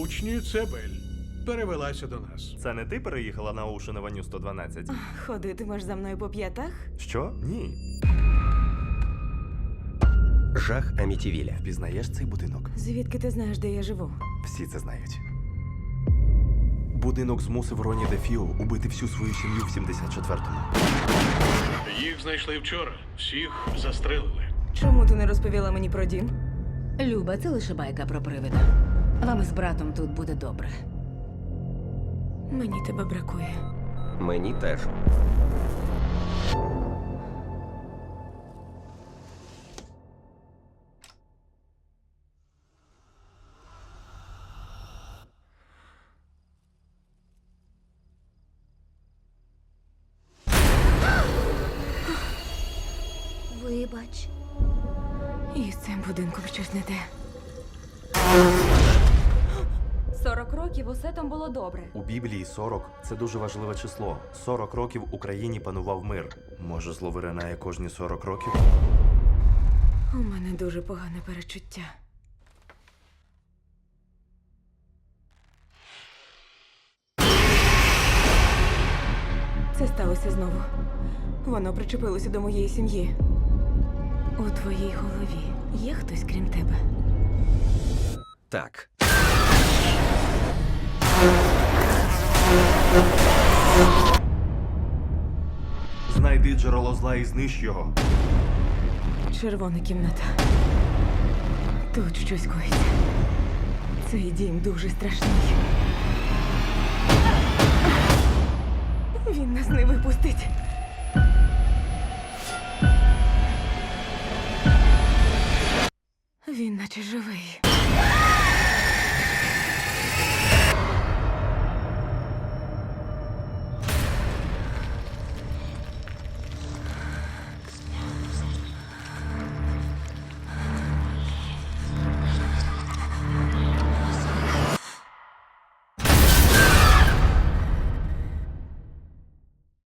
Учні, це Бель. Перевелася до нас. Це не ти переїхала на Avenue 112? Ходитимеш за мною по п'ятах? Що? Ні. Жах Амітівіля. Впізнаєш цей будинок? Звідки ти знаєш, де я живу? Всі це знають. Будинок змусив Роні Дефіо убити всю свою сім'ю в 74-му. Їх знайшли вчора. Всіх застрелили. Чому ти не розповіла мені про дім? Люба, це лише байка про привида. Вам із братом тут буде добре. Мені тебе бракує. Мені теж. Вибач. І з цим будинком щось не те. 40 років усе там було добре. У Біблії 40 – це дуже важливе число. 40 років в Україні панував мир. Може, зло виринає кожні 40 років? У мене дуже погане перечуття. Це сталося знову. Воно причепилося до моєї сім'ї. У твоїй голові є хтось крім тебе. Так. Знайди джерело зла і знищ його. Червона кімната. Тут щось коїться. Цей дім дуже страшний. Він нас не випустить. Він наче живий.